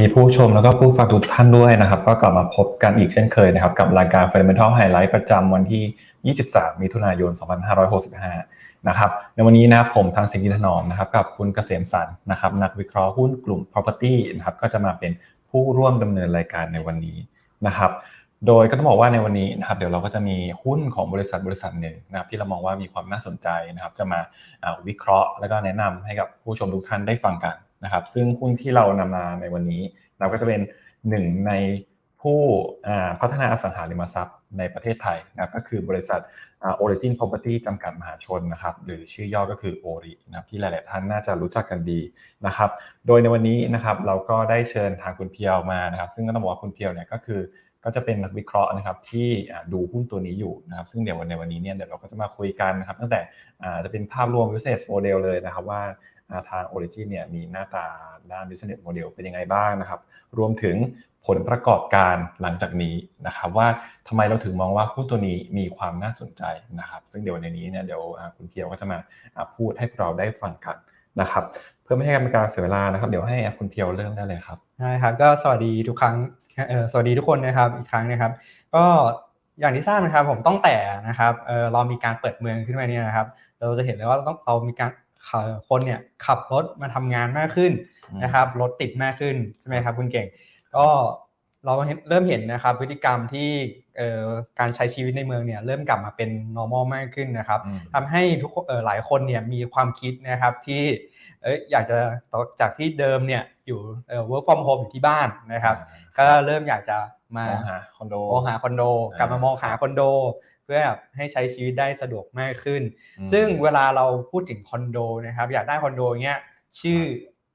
ดีผู้ชมแล้วก็ผู้ฟังทุกท่านด้วยนะครับ ก็กลับมาพบกันอีกเช่นเคยนะครับ กับรายการ Fundamental Highlight ประจำวันที่ 23 มิถุนายน 2565 นะครับในวันนี้นะครับผมทางสิงห์ธนอมนะครับกับคุณเกษมสันนะครับนักวิเคราะห์หุ้นกลุ่ม property นะครับก็จะมาเป็นผู้ร่วมดำเนินรายการในวันนี้นะครับ โดยก็ต้องบอกว่าในวันนี้นะครับเดี๋ยวเราก็จะมีหุ้นของบริษัทบริษัทหนึ่งนะครับที่เรามองว่ามีความน่าสนใจนะครับจะมาวิเคราะห์แล้วก็แนะนำให้กับผู้ชมทุกท่านได้ฟังกัน นะครับซึ่งหุ้นที่เรานำมาในวันนี้เราก็จะเป็นหนึ่งในผู้พัฒนาอสังหาริมทรัพย์ในประเทศไทยนะครับก็คือบริษัท Origin Property จำกัดมหาชนนะครับหรือชื่อย่อก็คือ ORI นะครับที่หลาย ๆ ท่านน่าจะรู้จักกันดีนะครับโดยในวันนี้นะครับเราก็ได้เชิญทางคุณเพียวมานะครับซึ่งก็ต้องบอกว่าคุณเพียวเนี่ยก็คือก็จะเป็นนักวิเคราะห์นะครับที่ดูหุ้นตัวนี้อยู่นะครับซึ่งเดี๋ยววันในวันนี้เนี่ยเดี๋ยวเราก็จะมาคุยกันนะครับตั้งแต่จะเป็นภาพรวม business model เลยนะครับว่า ทาง Origin เนี่ยมีหน้าตาด้าน business model เป็นยังไงบ้างนะครับ รวมถึงผลประกอบการหลังจากนี้นะครับว่าทำไมเราถึงมองว่าหุ้นตัวนี้มีความน่าสนใจนะครับ ซึ่งเดี๋ยวในนี้เนี่ยเดี๋ยวคุณเพียวก็จะมาพูดให้เราได้ฟังกันนะครับ เพื่อไม่ให้การเสียเวลานะครับ เดี๋ยวให้คุณเพียวเริ่มได้เลยครับใช่ครับก็สวัสดีทุกครั้งสวัสดีทุกคนนะครับอีกครั้งนะครับ ก็อย่างที่ทราบนะครับผมต้องแต่นะครับเรามีการเปิดเมืองขึ้นมาเนี่ยนะครับ เราจะเห็นเลยว่าต้องเรามีการ คนเนี่ยขับรถมาทำงานมากขึ้นนะครับรถติดมากขึ้นใช่ไหมครับคุณเก่ง ก็เราเริ่มเห็นนะครับพฤติกรรมที่การใช้ชีวิตในเมืองเนี่ยเริ่มกลับมาเป็น normal มากขึ้นนะครับทำให้ทุกหลายคนเนี่ยมีความคิดนะครับที่อยากจะจากที่เดิมเนี่ยอยู่ work from home อยู่ที่บ้านนะครับ ก็เริ่มอยากจะมาหาคอนโดมองหาคอนโด กลับมามองหาคอนโดเพื่อให้ใช้ชีวิตได้สะดวกมากขึ้น ซึ่งเวลาเราพูดถึงคอนโดนะครับ อยากได้คอนโดเงี้ยชื่อ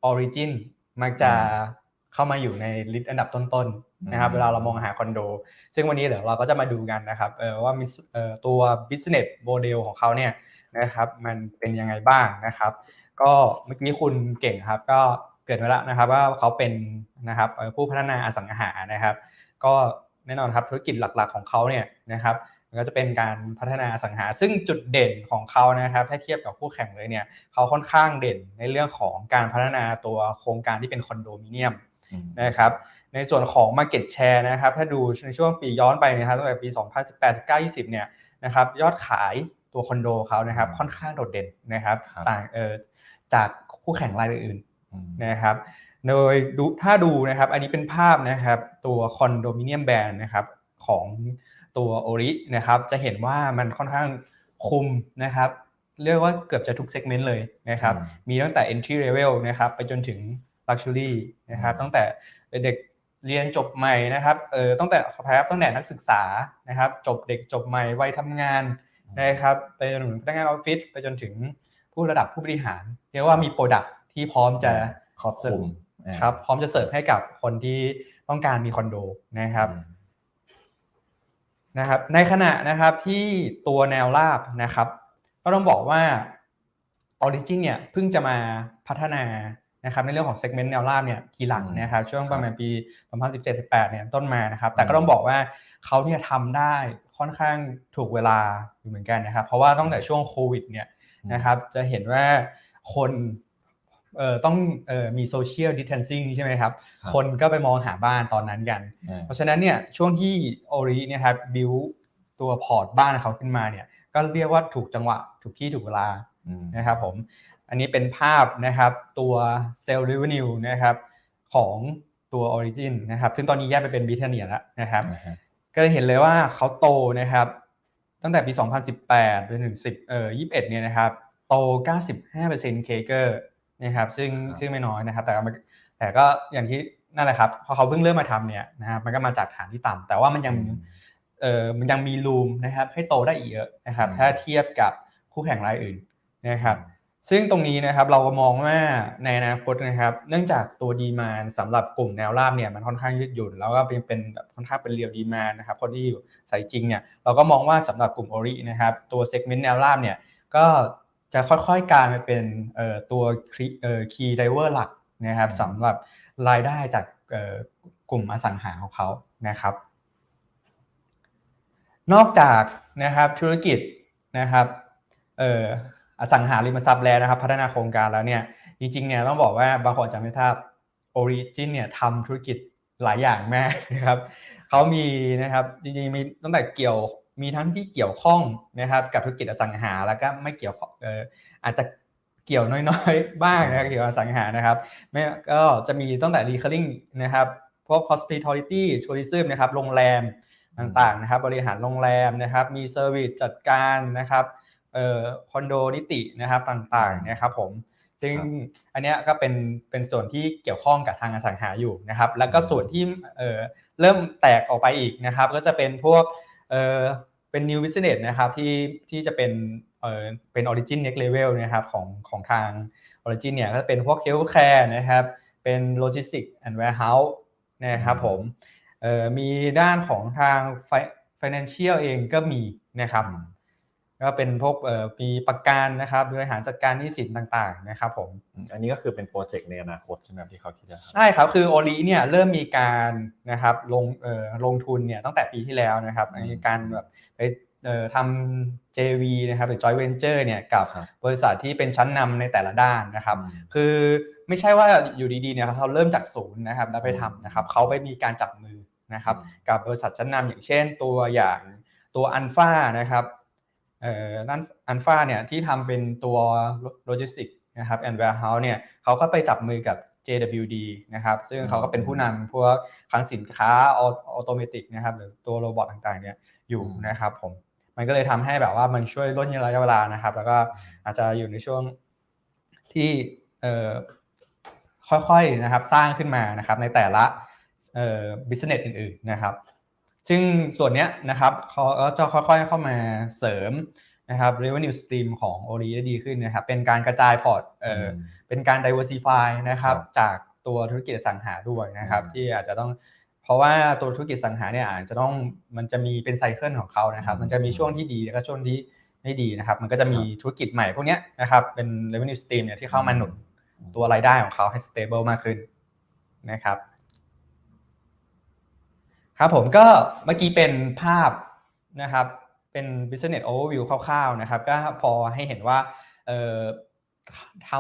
Origin มักจะเข้ามาอยู่ในลิสต์อันดับต้นๆนะครับ เวลาเรามองหาคอนโด ซึ่งวันนี้เดี๋ยวเราก็จะมาดูกันนะครับว่าตัว business model ของเขาเนี่ยนะครับมันเป็นยังไงบ้างนะครับ ก็เมื่อกี้คุณเก่งครับ ก็เกิดมาแล้วนะครับ ว่าเขาเป็นนะครับผู้พัฒนาอสังหานะครับ ก็แน่นอนครับธุรกิจหลักๆของเขาเนี่ยนะครับ ก็จะเป็นการพัฒนาอสังหา ซึ่งจุดเด่นของเขานะครับถ้าเทียบกับคู่แข่งเลยเนี่ยเขาค่อนข้างเด่นในเรื่องของการพัฒนาตัวโครงการที่เป็นคอนโดมิเนียมนะครับในส่วนของ Market Share นะครับถ้าดูในช่วงปีย้อนไปนะครับตั้งแต่ปี 2018 9 20 เนี่ยนะครับยอดขายตัวคอนโดเขานะครับค่อนข้างโดดเด่นนะครับต่างเอ่อจากคู่แข่งรายอื่นนะครับโดยดูถ้าดูนะครับอันนี้เป็นภาพนะครับตัวคอนโดมิเนียมแบรนด์นะครับของ ตัวโอรินะครับจะเห็นว่ามันค่อนข้างคุมนะครับเรียกว่าเกือบจะทุกเซกเมนต์เลยนะครับมีตั้งแต่ entry level นะครับไปจนถึง luxury นะครับตั้งแต่เด็กเรียนจบใหม่นะครับเออตั้งแต่พายตั้งแต่นักศึกษานะครับจบเด็กจบใหม่วัยทำงานนะครับไปจนถึงพนักงานออฟฟิศไปจนถึงผู้ระดับผู้บริหาร เรียกว่ามีโปรดักที่พร้อมจะครอบคลุมครับพร้อมจะเสิร์ฟให้กับคนที่ต้องการมีคอนโดนะครับ นะครับในขณะนะครับที่ตัวแนวราบนะครับก็ต้องบอกว่า Origin เนี่ยเพิ่งจะมาพัฒนานะครับในเรื่องของ segment แนวราบเนี่ยทีหลังนะครับช่วงประมาณปี 2017-18เนี่ยต้นมานะครับแต่ก็ต้องบอกว่าเขาเนี่ยทำได้ค่อนข้างถูกเวลาอยู่เหมือนกันนะครับ เพราะว่าตั้งแต่ช่วงโควิดเนี่ยนะครับจะเห็นว่าคน เอ่อต้องเอ่อมีโซเชียลดิสเทนซิ่งใช่ไหมครับ คนก็ไปมองหาบ้านตอนนั้นกัน เพราะฉะนั้นเนี่ยช่วงที่โอริเนี่ยครับบิวตัวพอร์ตบ้านเขาขึ้นมาเนี่ยก็เรียกว่าถูกจังหวะถูกที่ถูกเวลานะครับผมอันนี้เป็นภาพนะครับตัวเซลล์รีเวนิวนะครับของตัว Origin นะครับซึ่งตอนนี้แยกไปเป็นบิทเนียแล้วนะครับก็เห็นเลยว่าเขาโตนะครับตั้งแต่ปี 2018จนถึง10เอ่อ21เนี่ยนะครับโต 95%เคเกอร์ นะครับซึ่งซึ่งไม่น้อยนะครับ แต่แต่ก็อย่างที่นั่นแหละครับพอเขาเพิ่งเริ่มมาทำเนี่ยนะครับมันก็มาจากฐานที่ต่ำแต่ว่ามันยังเออมันยังมีรูมนะครับให้โตได้อีกเยอะนะครับ ถ้าเทียบกับคู่แข่งรายอื่นนะครับซึ่งตรงนี้นะครับเราก็มองว่าในอนาคตนะครับ เนื่องจากตัวดีมานสำหรับกลุ่มแนวราบเนี่ยมันค่อนข้างยืดหยุ่นแล้วก็เป็นเป็นแบบค่อนข้างเป็นเรียวดีมานนะครับคนที่อยู่ใส่จริงเนี่ยเราก็มองว่าสำหรับกลุ่มโอรินะครับตัวเซกเมนต์แนวราบเนี่ยก็ จะค่อยๆกลายมาเป็นตัว key driver หลักนะครับสำหรับรายได้จากกลุ่มอสังหาของเขานะครับ นอกจากนะครับธุรกิจนะครับอสังหาริมทรัพย์แล้วนะครับ พัฒนาโครงการแล้วเนี่ยจริงๆเนี่ยต้องบอกว่าบางคนจำไม่ทราบ Origin เนี่ยทำธุรกิจหลายอย่างมากนะครับเขามีนะครับจริงๆมีตั้งแต่เกี่ยว มีทั้งที่เกี่ยวข้องนะครับกับธุรกิจอสังหาแล้วก็ไม่เกี่ยวองเอออาจจะเกี่ยวน้อยๆ บ้างนะครับเกี่ยวกับอสังหานะครับไม่ก็จะมีตั้งแต่ recurring นะครับพวก hospitality tourism นะครับโรงแรมต่างๆนะครับบริหารโรงแรมนะครับมี service จัดการนะครับเอ่อคอนโดนิตินะครับต่างๆนะครับผมซึ่งอันนี้ก็เป็นเป็นส่วนที่เกี่ยวข้องกับทางอสังหาอยู่นะครับ แล้วก็ส่วนที่เอ่อเริ่มแตกออกไปอีกนะครับ ก็จะเป็นพวก เอ่อเป็น new business นะครับที่ที่จะเป็นเอ่อเป็น origin next level นะครับของของทาง origin เนี่ยก็จะเป็นพวก healthcare นะครับเป็น logistics and warehouse นะครับผมเอ่อมีด้านของทาง fi- financial เองก็มีนะครับ ก็เป็นพวกเอ่อมีประกันนะครับบริหารจัดการหนี้สินต่างๆนะครับผมอืมอันนี้ก็คือเป็นโปรเจกต์ในอนาคตใช่ไหมครับที่เขาคิดจะทำใช่ครับคือโอลีเนี่ยเริ่มมีการนะครับลงเอ่อลงทุนเนี่ยตั้งแต่ปีที่แล้วนะครับในการแบบไปเอ่อทำ JV นะครับหรือ joint venture เนี่ยกับครับบริษัทที่เป็นชั้นนำในแต่ละด้านนะครับอืมคือไม่ใช่ว่าอยู่ดีๆเนี่ยเขาเริ่มจากศูนย์นะครับแล้วไปทำนะครับเขาไปมีการจับมือนะครับอืมกับบริษัทชั้นนำอย่างเช่นตัวอย่างตัวอันฟานะครับเอ่อ นั่นอันฟาเนี่ยที่ทำเป็นตัวโลจิสติกนะครับแอนด์แวร์เฮาส์เนี่ยเขาก็ไปจับมือกับ JWD นะครับซึ่งเขาก็เป็นผู้นำพวกคลังสินค้าออโตเมติกนะครับหรือตัวโรบอทต่างๆเนี่ยอยู่นะครับผมมันก็เลยทำให้แบบว่ามันช่วยลดระยะเวลานะครับ แล้วก็อาจจะอยู่ในช่วงที่เอ่อค่อยๆนะครับสร้างขึ้นมานะครับในแต่ละเอ่อ business อื่นๆนะครับ ซึ่งส่วนเนี้ยนะครับเขาก็จะค่อยๆเข้ามาเสริมนะครับ revenue stream ของ o อ i ได้ดีขึ้นนะครับ เป็นการกระจายพอร์ตเอ่ออมเป็นการ diversify นะครับครับจากตัวธุรกิจอสังหาด้วยนะครับอืมที่อาจจะต้องเพราะว่าตัวธุรกิจอสังหาเนี่ยอาจจะต้องมันจะมีเป็นไซเคิลของเขานะครับ มันจะมีช่วงที่ดีแล้วก็ช่วงที่ไม่ดีนะครับ มันก็จะมีธุรกิจใหม่พวกเนี้ยนะครับ เป็น revenue stream เนี่ยที่เข้ามาหนุนตัวรายได้ของเขาให้ stable มากขึ้นนะครับ ครับผมก็เมื่อกี้เป็นภาพนะครับเป็น business overview คร่าวๆนะครับ ก็พอให้เห็นว่าเออ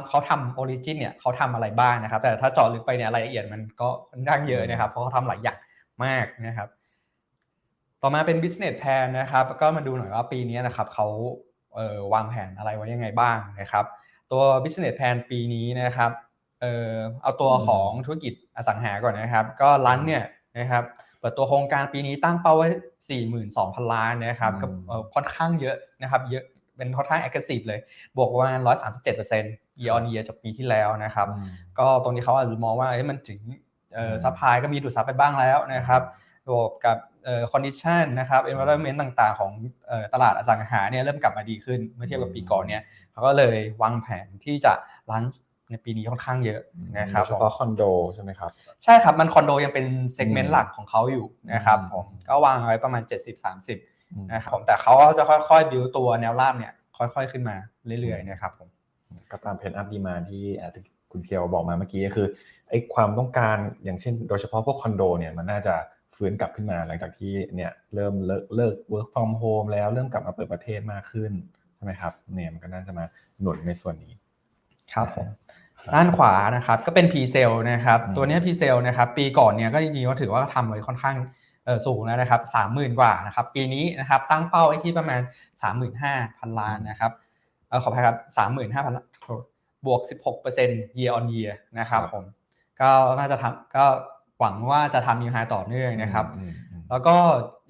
เขาทำ origin เนี่ยเขาทำอะไรบ้างนะครับ แต่ถ้าเจาะลึกไปเนี่ยรายละเอียดมันก็ค่อนข้างเยอะนะครับ เพราะเขาทำหลายอย่างมากนะครับ ต่อมาเป็น business plan นะครับ ก็มาดูหน่อยว่าปีนี้นะครับเขาเออวางแผนอะไรไว้ยังไงบ้างนะครับ ตัว business plan ปีนี้นะครับเออเอาตัวของธุรกิจอสังหาก่อนนะครับ ก็รันเนี่ยนะครับ ปิดตัวโครงการปีนี้ตั้งเป้าไว้ 42,000 ล้านนะครับอืมก็เอ่อค่อนข้างเยอะนะครับเยอะเป็นค่อนข้าง aggressive เลย บวกประมาณ 137% year on year จากปีที่แล้วนะครับอืมก็ตรงนี้เขาอาจจะมองว่าเอ้ยมันถึงเอ่ออืมซัพพลายก็มีดูดซับไปบ้างแล้วนะครับบวกกับเอ่อ condition นะครับ environment ต่างๆ ของเอ่อตลาดอสังหาเนี่ยเริ่มกลับมาดีขึ้น เมื่อเทียบกับปีก่อนเนี่ยเขาก็เลยวางแผนที่จะลัน ในปีนี้ค่อนข้างเยอะนะครับโดยเฉพาะคอนโดใช่ไหมครับ ใช่ครับมันคอนโดยังเป็นเซกเมนอืต์มหลักของเขาอยู่นะครับอืมผมก็วางไว้ประมาณ 70-30อืมนะครับผมแต่เขาก็จะค่อยๆบิวตัวแนวราบเนี่ยค่อยๆขึ้นมาเรื่อยๆนะครับผมก็ตามเพนอัพดีมาที่อะที่คุณเคียวบอกมาเมื่อกี้ก็คือไอ้ความต้องการอย่างเช่น โดยเฉพาะพวกคอนโดเนี่ยมันน่าจะฟื้นกลับขึ้นมาหลังจากที่เนี่ยเริ่มเลิกเลิก work from home แล้วเริ่มกลับมาเปิดประเทศมากขึ้นใช่ไหมครับเนี่ยมันก็น่าจะมาหนุนในส่วนนี้ครับผม ด้านขวานะครับก็เป็น p c e l นะครับอืมตัวเนี้ p c e l นะครับปีก่อนเนี่ยก็จริงๆก็ถือว่าทำไว้ค่อนข้างเอ่อสูงแล้วนะครับสามหมื่นกว่านะครับปีนี้นะครับตั้งเป้าไว้ที่ประมาณสามหมื่นห้าพันล้านนะครับเออขออภัยครับสามหมื่นห้าพันบวกสิบหกเปอร์เซ็นต์ year on year นะครับครับผมก็น่าจะทำก็หวังว่าจะทำนิวไฮต่อเนื่องนะครับอืมอืมแล้วก็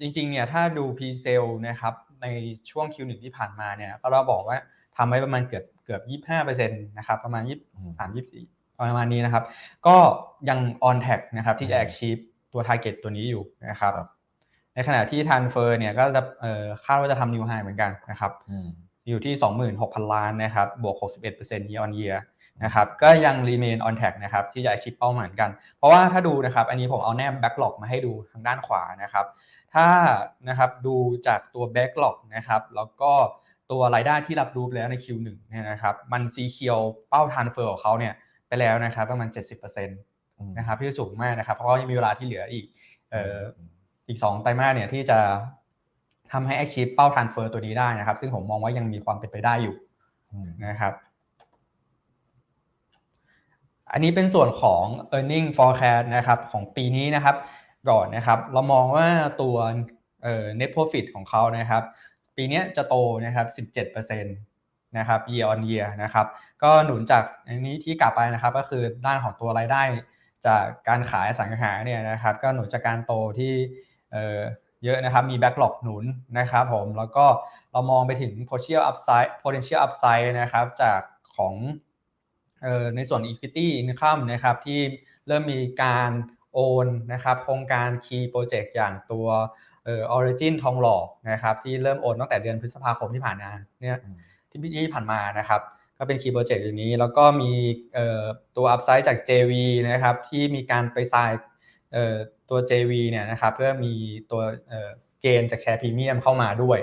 จริงๆเนี่ยถ้าดู p c e l นะครับในช่วง Q1 ที่ผ่านมาเนี่ยก็เราบอกว่า ทำไว้ประมาณเกือบเกือบ25%นะครับประมาณ23 24ประมาณนี้นะครับ ก็ยัง on track นะครับที่จะ achieve ตัว target ตัวนี้อยู่นะครับครับในขณะที่ transfer เนี่ยก็จะเอ่อคาดว่าจะทำ new high เหมือนกันนะครับอืมอยู่ที่ 26,000 ล้านนะครับบวก 61% year on year นะครับก็ยัง remain on track นะครับที่จะ achieve เป้าหมายเหมือนกัน เพราะว่าถ้าดูนะครับอันนี้ผมเอาแนบ backlog มาให้ดูทางด้านขวานะครับ ถ้านะครับดูจากตัว backlog นะครับแล้วก็ ตัวรายได้ที่รับรู้แล้วใน Q1 เนี่ยนะครับมันซีเคียวเป้า transfer ของเขาเนี่ยไปแล้วนะครับประมาณ 70%นะครับที่สูงมากนะครับเพราะว่ายังมีเวลาที่เหลืออีกเอ่ออีก2ไตรมาสเนี่ยที่จะทำให้ achieve เป้า transfer ตัวนี้ได้นะครับ ซึ่งผมมองว่ายังมีความเป็นไปได้อยู่อืมนะครับ อันนี้เป็นส่วนของ e a r n i n g forecast นะครับของปีนี้นะครับ ก่อนนะครับ เรามองว่าตัวเอ่อ net profit ของเขานะครับ ปีนี้จะโตนะครับ17%นะครับ year on year นะครับ ก็หนุนจากอันนี้ที่กลับไปนะครับ ก็คือด้านของตัวรายได้ จากการขายสังหาเนี่ยนะครับ ก็หนุนจากการโตที่เเยอะนะครับ มี backlog หนุนนะครับผม แล้วก็เรามองไปถึง potential upside potential upside นะครับจากของออในส่วน equity income นะครับที่เริ่มมีการโอนนะครับโครงการ key project อย่างตัว เอ่อ origin ทองหล่อนะครับที่เริ่มโอนตั้งแต่เดือนพฤษภาคมที่ผ่านมาเนี่ยที่ที่ผ่านมานะครับก็เป็น key project อยู่นี้ แล้วก็มีเอ่อตัว upside จาก JV นะครับที่มีการไป sign เอ่อตัว JV เนี่ยนะครับเพื่อมีตัวเอ่อเกณฑ์จากแชร์พรีเมียมเข้ามาด้วย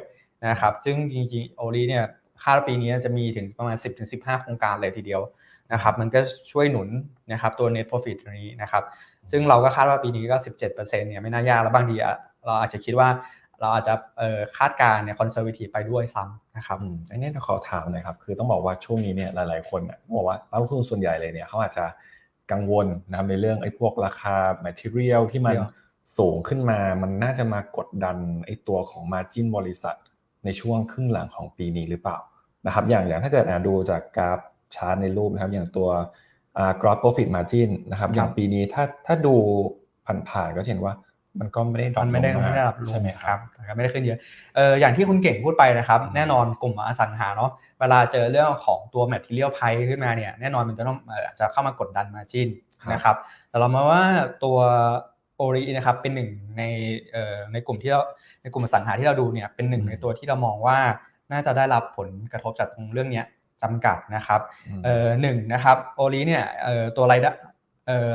นะครับซึ่งจริงๆโอลีเนี่ยคาดว่าปีนี้จะมีถึงประมาณ 10-15 โครงการเลยทีเดียวนะครับมันก็ช่วยหนุนนะครับตัว net profit ตรงนี้นะครับซึ่งเราก็คาดว่าปีนี้ก็ 17%เนี่ยไม่น่ายากแล้วบางทีอะ เราอาจจะคิดว่าเราอาจจะเอ่อคาดการณ์เนี่ย conservative ไปด้วยซ้ำนะครับอืมอันนี้ขอถามหน่อยครับ คือต้องบอกว่าช่วงนี้เนี่ยหลาย ๆ คนเนี่ยต้องบอกว่านักลงทุนส่วนใหญ่เลยเนี่ยเขาอาจจะกังวลนะครับในเรื่องไอ้พวกราคา material ที่มัน Material สูงขึ้นมา มันน่าจะมากดดันไอ้ตัวของ margin บริษัท ในช่วงครึ่งหลังของปีนี้หรือเปล่านะครับอย่างอย่างถ้าเกิดอะดูจากกราฟชาร์ตในรูปนะครับอย่างตัวอ่า gross profit margin นะครับอย่างปีนี้ถ้าถ้าดูผ่านๆก็จะเห็นว่า มันก็ไม่ได้ดรอมัปนไม่ได้ลงาไม่ได้รับรู้ใช่ไหมครับนะครับไม่ได้ขึ้นเยอะเอออย่างที่คุณเก่งพูดไปนะครับอืมแน่นอนกลุ่มอสังหาเนาะเวลาเจอเรื่องของตัว material price ขึ้นมาเนี่ยแน่นอนมันจะต้องเอ่ออาจจะเข้ามากดดัน margin นะครับแต่เรามาว่าตัวโอรีนะครับเป็นหนึ่งในเอ่อในกลุ่มที่เราในกลุ่มอสังหาที่เราดูเนี่ยเป็นหนึ่งในตัวที่เรามองว่าน่าจะได้รับผลกระทบจากตรงเรื่องเนี้ยจำกัดนะครับอืมเอ่อหนึ่งนะครับโอลีเนี่ยเอ่อตัวรายได้เอ่อ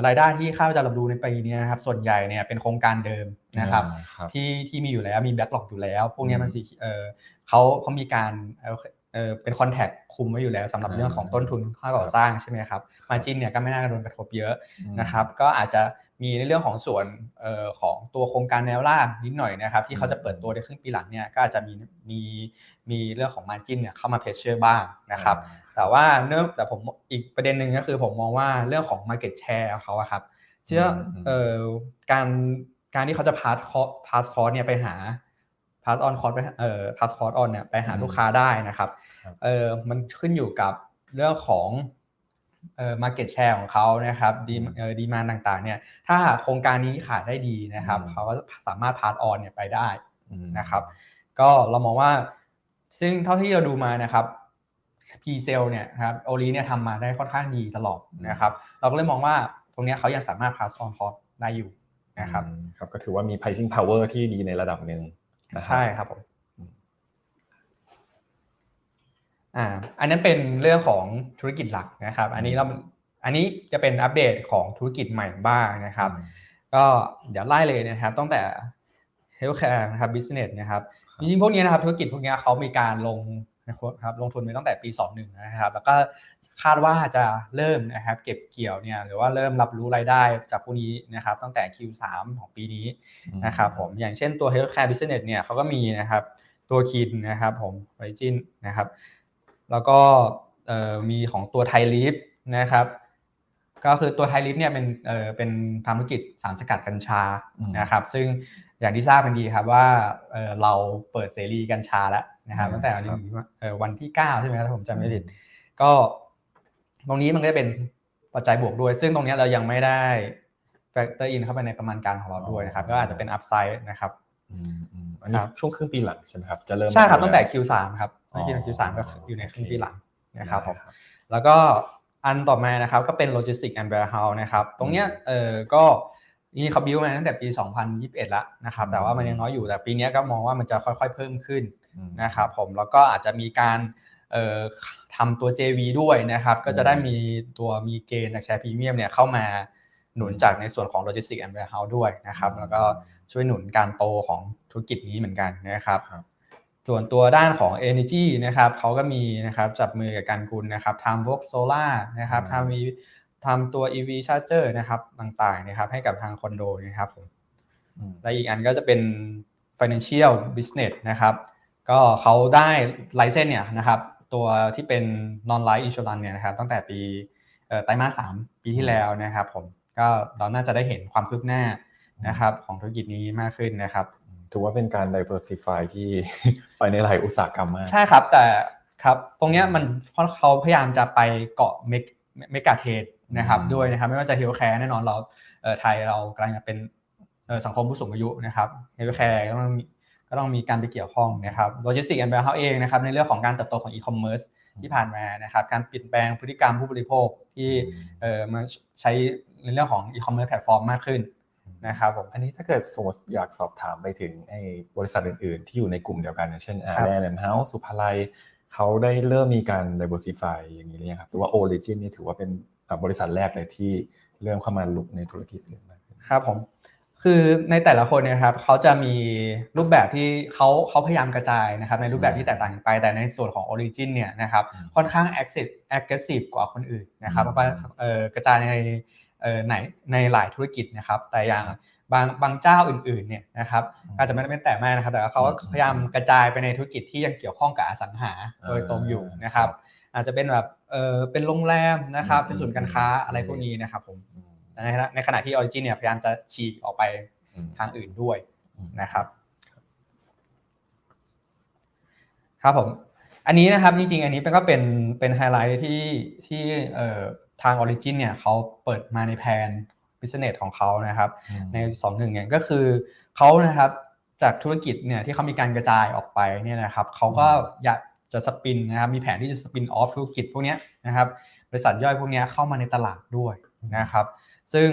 รายได้ที่ข้าพเจ้ารับรู้ในปีนี้นะครับส่วนใหญ่เนี่ยเป็นโครงการเดิมนะครับอ่าครับที่ที่มีอยู่แล้วมีแบ็กหลอกอยู่แล้ว พวกเนี้ยอืมมันสิเอ่อเขาเขามีการเอ่อเอ่อเป็นคอนแทคคุมไว้อยู่แล้วสำหรับอ่าเรื่องของต้นทุนค่าก่อครับสร้างใช่ไหมครับมาจินเนี่ยก็ไม่น่าจะโดนกระทบเยอะอืมนะครับ ก็อาจจะมีในเรื่องของส่วนเอ่อของตัวโครงการแนวราบนิดหน่อยนะครับ ที่เขาจะเปิดตัวในครึ่งปีหลังเนี่ยก็อาจจะมีมีมีเรื่องของมาจินเนี่ยเข้ามาเพชเชอร์บ้างนะครับ แต่ว่าเนื่องแต่ผมอีกประเด็นหนึ่งก็คือผมมองว่าเรื่องของ market share ของเขาอะครับเชื่ออืมเอ่อการการที่เขาจะ pass cost pass cost เนี่ยไปหา pass on cost ไปเอ่อ pass cost on เนี่ยไปหาอืมลูกค้าได้นะครับครับเออมันขึ้นอยู่กับเรื่องของเอ่อ market share ของเขานะครับดีเอ่อดีมาต่างๆ เนี่ยถ้าโครงการนี้ขายได้ดีนะครับอืมเขาก็สามารถ pass on เนี่ยไปได้อืมนะครับ ก็เรามองว่าซึ่งเท่าที่เราดูมานะครับ P cell เนี่ยครับโอลีเนี่ยทำมาได้ค่อนข้างดีตลอดนะครับเราก็เลยมองว่าตรงเนี้ยเขายังสามารถ pass on cost ได้อยู่นะครับอืมครับก็ถือว่ามี pricing power ที่ดีในระดับหนึ่งนะครับใช่ครับผมอืมอ่าอันนั้นเป็นเรื่องของธุรกิจหลักนะครับ อันนี้เราอันนี้จะเป็นอัปเดตของธุรกิจใหม่บ้างนะครับ ก็เดี๋ยวไล่เลยนะครับตั้งแต่ healthcare นะครับ business นะครับครับจริงๆพวกนี้นะครับธุรกิจพวกนี้เขามีการลง นะครับลงทุนไปตั้งแต่ปี 21 นะครับ แล้วก็คาดว่าจะเริ่มนะครับเก็บเกี่ยวเนี่ยหรือว่าเริ่มรับรู้รายได้จากพวกนี้นะครับตั้งแต่ Q3 ของปีนี้นะครับผมอย่างเช่นตัว healthcare business เนี่ยเขาก็มีนะครับตัวคินนะครับผมไวจินนะครับ แล้วก็เอ่อมีของตัวไทลิฟนะครับก็คือตัวไทลิฟเนี่ยเป็นเอ่อเป็นทำธุรกิจสารสกัดกัญชาอืมนะครับซึ่งอย่างที่ทราบกันดีครับว่าเอ่อเราเปิดเสรีกัญชาแล้ว นะครับอืมตั้งแต่วันครับนี้เอ่อวันที่9ใช่ไหมครับถ้าผมจำไม่ผิดก็ตรงนี้มันก็จะเป็นปัจจัยบวกด้วย ซึ่งตรงนี้เรายังไม่ได้ factor in เข้าไปในประมาณการของเราด้วยนะครับอ๋อก็อาจจะเป็น upside นะครับอืมอืมอันนี้ครับช่วงครึ่งปีหลังใช่ไหมครับจะเริ่มใช่ครับมาตั้งแต่ล้ว Q3 ครับอ๋อตั้งแต่ Q3 ก็อยู่ในครึ่งปีหลังนะครับผมได้แล้วก็อันต่อมานะครับก็เป็น Logistics and Warehouse นะครับ ตรงเนี้ยเออก็ นี่เขาบิวมาตั้งแต่ปี 2021 แล้วนะครับ แต่ว่ามันยังน้อยอยู่แต่ปีเนี้ยก็มองว่ามันจะค่อยๆเพิ่มขึ้นอืมนะครับผมแล้วก็อาจจะมีการเอ่อทำตัว JV ด้วยนะครับ ก็จะได้มีตัวมีเกณฑ์จากแชร์พรีเมียมเนี่ยเข้ามาหนุนจากในส่วนของ Logistics and Warehouse ด้วยนะครับ แล้วก็ช่วยหนุนการโตของธุรกิจนี้เหมือนกันนะครับครับส่วนตัวด้านของ Energy นะครับเขาก็มีนะครับจับมือกับการกุลนะครับทำพวกโซล่านะครับอืมทำมี ทำตัว EV Charger นะครับต่างๆนะครับให้กับทางคอนโดนะครับผมอืมและอีกอันก็จะเป็น financial business นะครับ ก็เขาได้ไลเซนเนี่ยนะครับตัวที่เป็น non life insurance เนี่ยนะครับตั้งแต่ปีเอ่อไตรมาสสามปีที่แล้วนะครับผมก็เราน่าจะได้เห็นความคืบหน้านะครับของธุรกิจนี้มากขึ้นนะครับ ถือว่าเป็นการ diversify ที่ไปในหลายอุตสาหกรรมมาก ใช่ครับแต่ครับตรงเนี้ยมันเพราะเขาพยายามจะไปเกาะเมกเมกาเทรด นะครับอืมด้วยนะครับไม่ว่าจะเฮลแคร์แน่นอนเราเอ่อไทยเรากำลังจะเป็นเอ่อสังคมผู้สูงอายุนะครับเฮลแคร์ก็ต้องมีก็ต้องมีการไปเกี่ยวข้องนะครับโลจิสติกแอนด์แบงค์เองนะครับในเรื่องของการเติบโตของอีคอมเมิร์ซที่ผ่านมานะครับการเปลี่ยนแปลงพฤติกรรมผู้บริโภคที่เอ่อมาใช้ในเรื่องของอีคอมเมิร์ซแพลตฟอร์มมากขึ้นนะครับผมอันนี้ถ้าเกิดสมมติอยากสอบถามไปถึงไอ้บริษัทอื่น ๆ ที่อยู่ในกลุ่มเดียวกันอย่างเช่นอาครับแลนด์เฮาส์สุภาลัยเขาได้เริ่มมีการ diversify อย่างนี้หรือยังครับหรือว่า Origin นี่ถือว่าเป็น อ่าบริษัทแรกเลยที่เริ่มเข้ามาลุกในธุรกิจอื่นมากขึ้นครับผมคือในแต่ละคนเนยครับเขาจะมีรูปแบบที่เขาเขาพยายามกระจายนะครับในรูปแบบที่แตกต่างกันไปแต่ในส่วนของ Origin เนี่ยนะครับอืมค่อนข้าง aggressive aggressive กว่าคนอื่นนะครับอืมเพราะว่าเอ่อกระจายในเอ่อไหนในหลายธุรกิจนะครับแต่อย่างครับบางบางเจ้าอื่นๆเนี่ยนะครับอาจจะไม่ได้เป็นแต่มากนะครับแต่ว่าเขาก็อืมพยายามกระจายไปในธุรกิจที่ยังเกี่ยวข้องกับอสังหาโดยตรงอยู่นะครับ อาจจะเป็นแบบ เออเป็นโรงแรมนะครับอืมเป็นศูนย์การค้าอืมอะไรพวกนี้นะครับผมอืมในขณะในขณะที่ Origin เนี่ยพยายามจะฉีกออกไปอืมทางอื่นด้วยอืมนะครับ ครับผม อันนี้นะครับจริงๆ อันนี้เป็นก็เป็นเป็นไฮไลท์ที่ที่เอ่อทาง Origin เนี่ยเขาเปิดมาในแผน business ของเขานะครับอืมในสองหนึ่งเนี่ยก็คือเขานะครับจากธุรกิจเนี่ยที่เขามีการกระจายออกไปเนี่ยนะครับเขาก็อยาก จะสปินนะครับมีแผนที่จะสปินออฟธุรกิจพวกนี้นะครับบริษัทย่อยพวกนี้เข้ามาในตลาดด้วยนะครับ ซึ่ง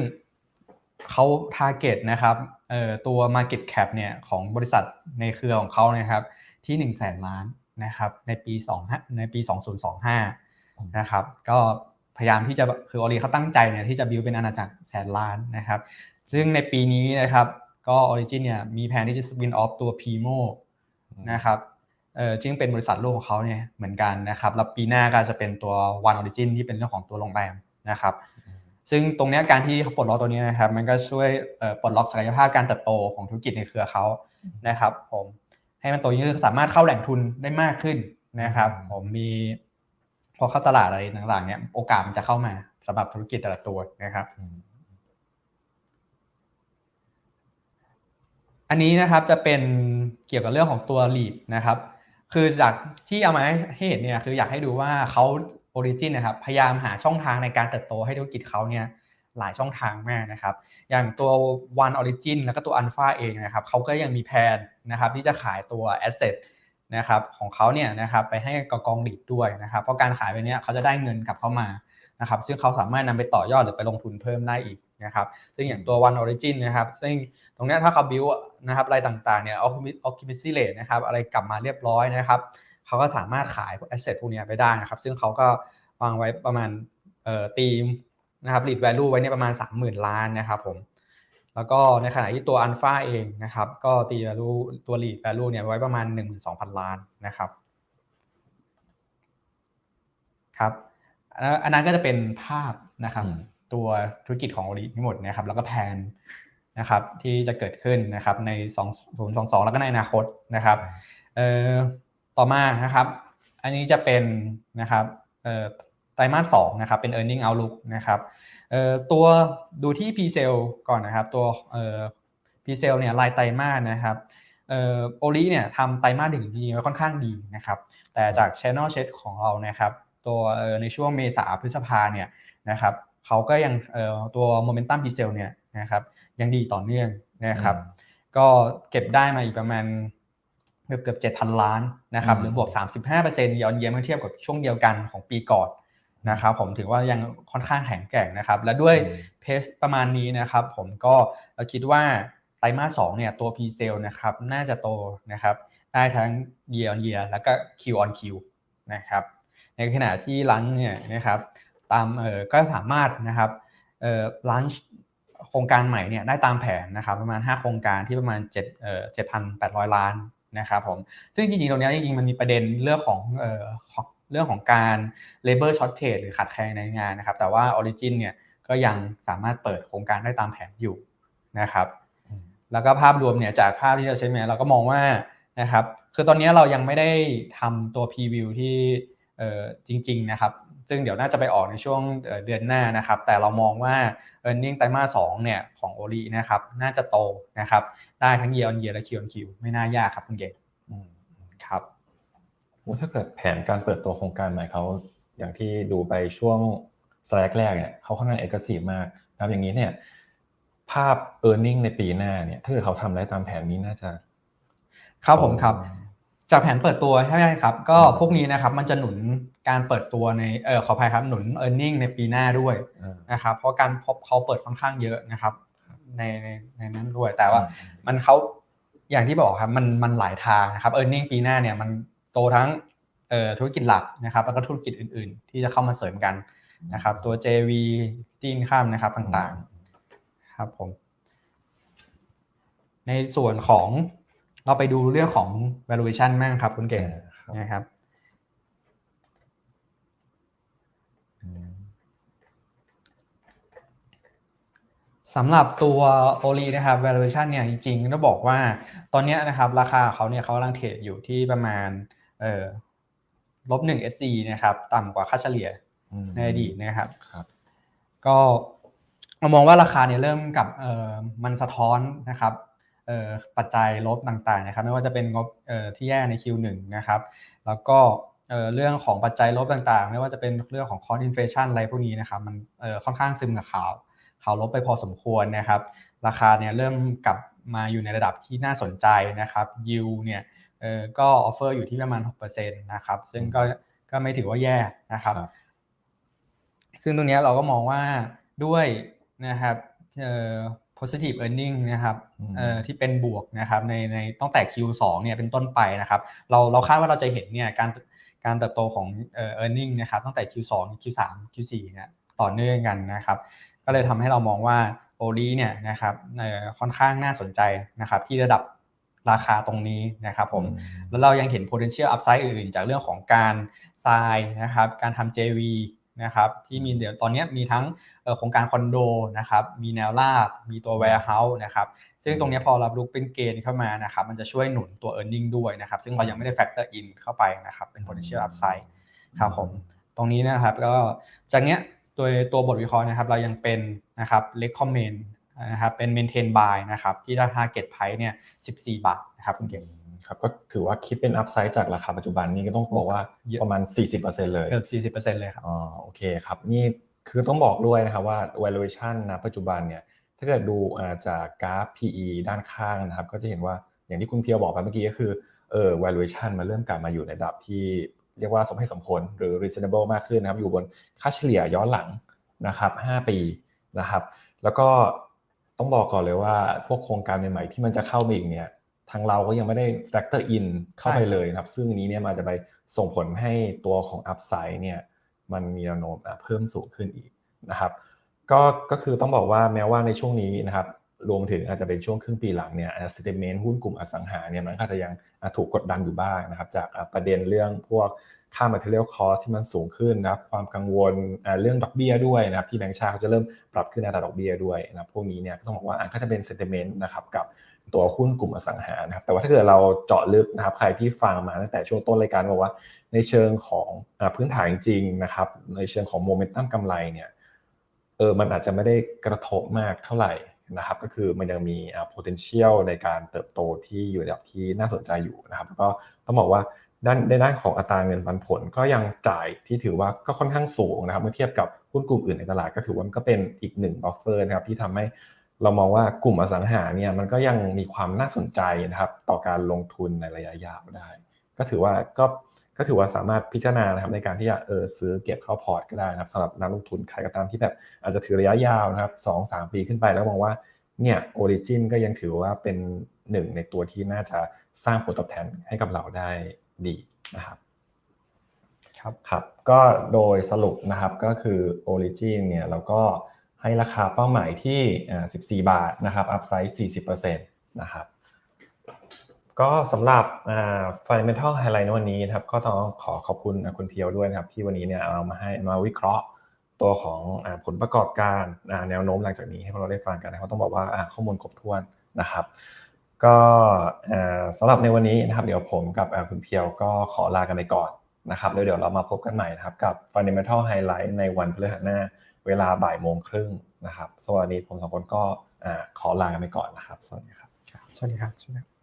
เขา target นะครับเอ่อตัว market cap เนี่ยของบริษัทในเครือของเขานะครับที่1 0 0 0 0แสนล้านนะครับในปี2ในปี 2025นะครับก็พยายามที่จะคือออรีเขาตั้งใจเนี่ยที่จะบิวเป็นอาณาจักรแสนล้านนะครับ ซึ่งในปีนี้นะครับก็ Origin เนี่ยมีแผนที่จะ spin off ตัว Primo นะครับ เอ่อจึงเป็นบริษัทลูกของเขาเนี่ยเหมือนกันนะครับแล้วปีหน้าก็จะเป็นตัว One Origin ที่เป็นเรื่องของตัวโรงแรมนะครับ ซึ่งตรงเนี้ยการที่เขาปลดล็อกตัวนี้นะครับ มันก็ช่วยเอ่อปลดล็อกศักยภาพการเติบโตของธุรกิจในเครือเขานะครับ ผมให้มันโตยิ่งขึ้นสามารถเข้าแหล่งทุนได้มากขึ้นนะครับ ผมมีพอเข้าตลาดอะไรต่างๆเนี่ยโอกาสมันจะเข้ามาสำหรับธุรกิจแต่ละตัวนะครับอืมอันนี้นะครับจะเป็นเกี่ยวกับเรื่องของตัว lead นะครับ คือจากที่เอามาให้เห็นเนี่ยคืออยากให้ดูว่าเขา Origin นนะครับพยายามหาช่องทางในการเติบโตให้ธุรกิจเขาเนี่ยหลายช่องทางมากนะครับ อย่างตัว One Origin แล้วก็ตัว Alpha เองนะครับเขาก็ยังมีแผนนะครับที่จะขายตัว asset นะครับของเขาเนี่ยนะครับไปให้กับกองหลีดด้วยนะครับ เพราะการขายไปเนี้ยเขาจะได้เงินกลับเข้ามานะครับซึ่งเขาสามารถนำไปต่อยอดหรือไปลงทุนเพิ่มได้อีกนะครับซึ่งอย่างตัว One Origin นะครับซึ่ง ตรงเนี้ยถ้าเขา build นะครับอะไรต่างๆเนี่ย occupancy rate นะครับอะไรกลับมาเรียบร้อยนะครับเขาก็สามารถขายพวก asset พวกเนี้ยไปได้นะครับ ซึ่งเขาก็วางไว้ประมาณเอ่อตีมนะครับ lead value ไว้เนี่ยประมาณ 30,000 ล้านนะครับผมแล้วก็ในขณะที่ตัว Alpha เองนะครับก็ตี value ตัว lead value เนี่ยไว้ประมาณ 12,000 ล้านนะครับครับอันนั้นอันนั้นก็จะเป็นภาพนะครับอืมตัวธุรกิจของ Ori ทั้งหมดนะครับแล้วก็แผน นะครับที่จะเกิดขึ้นนะครับใน 2022 แล้วก็ในอนาคตนะครับต่อมานะครับอันนี้จะเป็นนะครับไตรมาสสองนะครับเป็น e a r n i n g outlook นะครับตัวดูที่ p c e l ก่อนนะครับตัวเอ่อ p c e l เนี่ยรายไตรมาสนะครับโอลิเนี่ยทำไตรมาสหนึ่งจริงๆแล้วค่อนข้างดีนะครับแต่จาก Channel Check ของเรานะครับตัวในช่วงเมษาพฤษภาเนี่ยนะครับ เขาก็ยังเอ่อตัว Momentum p c e l เนี่ยนะครับยังดีต่อเนื่องนะครับก็เก็บได้มาอีกประมาณเกือบเกือบเจ็ดพันล้านนะครับอืมหรือบวก 35%ย้อนเยียเมื่อเทียบกับช่วงเดียวกันของปีก่อนนะครับผมถือว่ายังค่อนข้างแข็งแกร่งนะครับ และด้วยอืมเพสประมาณนี้นะครับ ผมก็คิดว่าไตรมาสสองเนี่ยตัว p s a l e นะครับน่าจะโตนะครับได้ทั้ง year on year แล้วก็ Q on Q นะครับในขณะที่ลันเนี่ยนะครับ ตามเอ่อก็สามารถนะครับเอ่อลันโครงการใหม่เนี่ยได้ตามแผนนะครับประมาณ 5 โครงการที่ประมาณ7เอ่อ7,800 ล้านนะครับผมซึ่งจริงๆตรงเนี้ยจริงๆมันมีประเด็นเรื่องของเอ่อของเรื่องของการ labor shortage หรือขาดแคลนในงานนะครับ แต่ว่า Origin เนี่ยก็ยังสามารถเปิดโครงการได้ตามแผนอยู่นะครับอืมแล้วก็ภาพรวมเนี่ยจากภาพที่เราใช้มาเราก็มองว่านะครับคือตอนนี้เรายังไม่ได้ทำตัวพรีวิวที่เอ่อจริงๆนะครับ ซึ่งเดี๋ยวน่าจะไปออกในช่วงเอ่อเดือนหน้านะครับ แต่เรามองว่า e a r n i n g ไตรมาสสองเนี่ยของโอลีนะครับ น่าจะโตนะครับ ได้ทั้ง year on year และ Q on Q ไม่น่ายากครับคุณเก่งอืมครับโอ้ถ้าเกิดแผนการเปิดตัวโครงการใหม่เขาอย่างที่ดูไปช่วงสไลด์แรกเนี่ยเขาค่อนข้างเอกสีมากนะครับอย่างนี้เนี่ยภาพ e a r n i n g ในปีหน้าเนี่ยถ้าเกิดเขาทำได้ตามแผนนี้น่าจะครับผมครับจากแผนเปิดตัวใช่ไหมครับ ก็อืมพวกนี้นะครับมันจะหนุน การเปิดตัวในเออขออภัยครับหนุน e a r n i n g ในปีหน้าด้วยเออนะครับเพราะการพบเขาเปิดค่อนข้างเยอะนะครับในในในนั้นด้วย แต่ว่ามันเขาอย่างที่บอกครับมันมันหลายทางนะครับ e a r n i n g ปีหน้าเนี่ยมันโตทั้งเอ่อธุรกิจหลักนะครับ แล้วก็ธุรกิจอื่น ๆ ที่จะเข้ามาเสริมกันนะครับ ตัว JV ที่ข้ามนะครับต่างๆครับผมในส่วนของเราไปดูเรื่องของ valuation บ้างครับคุณเก่งออครับนะครับ สำหรับตัวโอลีนะครับ valuation เนี่ยจริงๆต้องบอกว่าตอนเนี้ยนะครับราคาเขาเนี่ยเขากำลังเทรดอยู่ที่ประมาณเอ่อลบหนึ่ง SC นะครับต่ำกว่าค่าเฉลี่ยอืมในอดีตนะครับครับก็เรามองว่าราคาเนี่ยเริ่มกับเอ่อมันสะท้อนนะครับเอ่อปัจจัยลบต่างๆนะครับ ไม่ว่าจะเป็นงบเอ่อที่แย่ใน Q1 นะครับ แล้วก็เอ่อเรื่องของปัจจัยลบต่างๆ ไม่ว่าจะเป็นเรื่องของ cost inflation อะไรพวกนี้นะครับ มันเอ่อค่อนข้างซึมกับข่าว ข่าวลบไปพอสมควรนะครับ ราคาเนี่ยเริ่มกลับมาอยู่ในระดับที่น่าสนใจนะครับ yield เนี่ยเอ่อก็ออฟเฟอร์อยู่ที่ประมาณ6%นะครับ ซึ่งก็ก็ไม่ถือว่าแย่นะครับครับซึ่งตรงเนี้ยเราก็มองว่าด้วยนะครับเอ่อ positive earning นะครับอืมเอ่อที่เป็นบวกนะครับในในตั้งแต่ Q2 เนี่ยเป็นต้นไปนะครับ เราเราคาดว่าเราจะเห็นเนี่ยการการเติบโตของเอ่อ earning นะครับตั้งแต่ Q2 Q3 Q4 เนี่ยต่อเนื่องกันนะครับ ก็เลยทำให้เรามองว่าโอลีเนี่ยนะครับเอ่อค่อนข้างน่าสนใจนะครับที่ระดับราคาตรงนี้นะครับผมอืมแล้วเรายังเห็น potential upside อื่นๆ จากเรื่องของการทรายนะครับการทำ JV นะครับที่มีเดี๋ยวตอนนี้มีทั้งเอ่อโครงการคอนโดนะครับมีแนวราบมีตัว warehouse นะครับซึ่งตรงนี้พอรับรู้เป็นเกณฑ์เข้ามานะครับมันจะช่วยหนุนตัว earning ด้วยนะครับซึ่งเรายังไม่ได้ factor in เข้าไปนะครับเป็น potential upside ครับผมตรงนี้นะครับก็จากเนี้ย ตัวตัวบทวิเคราะห์นะครับเรายังเป็นนะครับ recommend นะครับเป็น maintain buy นะครับที่ได้ target price เนี่ย14 บาทนะครับคุณเก่งครับก็ถือว่าคิดเป็นอัพไซด์จากราคาปัจจุบันนี้ก็ต้องบอกว่าเยอะประมาณ 40%เลยเกือบ40%เลยครับอ๋อโอเคครับนี่คือต้องบอกด้วยนะครับว่า valuation นะปัจจุบันเนี่ยถ้าเกิดดูอ่าจากกราฟ PE ด้านข้างนะครับ ก็จะเห็นว่าอย่างที่คุณเพียวบอกไปเมื่อกี้ก็คือเออ valuation มันเริ่มกลับมาอยู่ในระดับที่ เรียกว่าสมเหตุสมผลหรือ reasonable มากขึ้นนะครับ อยู่บนค่าเฉลี่ยย้อนหลังนะครับ 5 ปีนะครับ แล้วก็ต้องบอกก่อนเลยว่าพวกโครงการใหม่ๆที่มันจะเข้ามาอีกเนี่ยทางเราก็ยังไม่ได้ factor in เข้าไปเลยนะครับ ซึ่งนี้เนี่ยมันจะไปส่งผลให้ตัวของ upside เนี่ยมันมีแนวโน้มเพิ่มสูงขึ้นอีกนะครับ ก็ก็คือต้องบอกว่าแม้ว่าในช่วงนี้นะครับ รวมถึงอาจจะเป็นช่วงครึ่งปีหลังเนี่ยอะ sentiment หุ้นกลุ่มอสังหาเนี่ยมันก็อาจจะยังถูกกดดันอยู่บ้างนะครับ จากประเด็นเรื่องพวกค่า material cost ที่มันสูงขึ้นนะครับ ความกังวลเรื่องดอกเบี้ยด้วยนะครับ ที่แบงก์ชาติเขาจะเริ่มปรับขึ้นอัตราดอกเบี้ยด้วยนะพวกนี้เนี่ยก็ต้องบอกว่าอะก็จะเป็น sentiment นะครับกับตัวหุ้นกลุ่มอสังหานะครับแต่ว่าถ้าเกิดเราเจาะลึกนะครับใครที่ฟังมาตั้งแต่ช่วงต้นรายการบอกว่า ในเชิงของอพื้นฐานจริงนะครับในเชิงของโมเมนตัมกำไรเนี่ยเออมันอาจจะไม่ได้กระทบมากเท่าไหร่ นะครับก็คือมันยังมีอ่า potential ในการเติบโตที่อยู่ในระดับที่น่าสนใจอยู่นะครับแล้วก็ต้องบอกว่าด้านในด้านของอัตราเงินปันผลก็ยังจ่ายที่ถือว่าก็ค่อนข้างสูงนะครับเมื่อเทียบกับหุ้นกลุ่มอื่นในตลาดก็ถือว่ามันก็เป็นอีกหนึ่งบัฟเฟอร์นะครับที่ทำให้เรามองว่ากลุ่มอสังหาเนี่ยมันก็ยังมีความน่าสนใจนะครับต่อการลงทุนในระยะยาวได้ ก็ถือว่าก็ ก็ถือว่าสามารถพิจารณานะครับในการที่จะเออซื้อเก็บเข้าพอร์ตก็ได้นะครับสำหรับนักลงทุนใครก็ตามที่แบบอาจจะถือระยะยาวนะครับสองสามปีขึ้นไปแล้วมองว่าเนี่ยโอริจินก็ยังถือว่าเป็นหนึ่งในตัวที่น่าจะสร้างผลตอบแทนให้กับเราได้ดีนะครับครับครับก็โดยสรุปนะครับก็คือ Origin เนี่ยเราก็ให้ราคาเป้าหมายที่อ่า14 บาทนะครับอัพไซด์40%นะครับ ก็สำหรับอ่า fundamental highlight ในวันนี้นะครับก็ต้องขอขอบคุณคุณเพียวด้วยนะครับที่วันนี้เนี่ยเอามาให้มาวิเคราะห์ตัวของอผลประกอบการแนวโน้มหลังจากนี้ให้พวกเราได้ฟังกันนะครับต้องบอกว่าข้อมูลครบถ้วนนะครับ ก็สำหรับในวันนี้นะครับเดี๋ยวผมกับคุณเพียวก็ขอลากันไปก่อนนะครับแล้วเดี๋ยวเรามาพบกันใหม่นะครับกับ Fundamental Highlight ในวันพฤหัสหน้าเวลาบ่ายโมงครึ่งนะครับสวัสดีผมสองคนก็ขอลากันไปก่อนนะครับสวัสดีครับสวัสดีครับสวัสดีครับ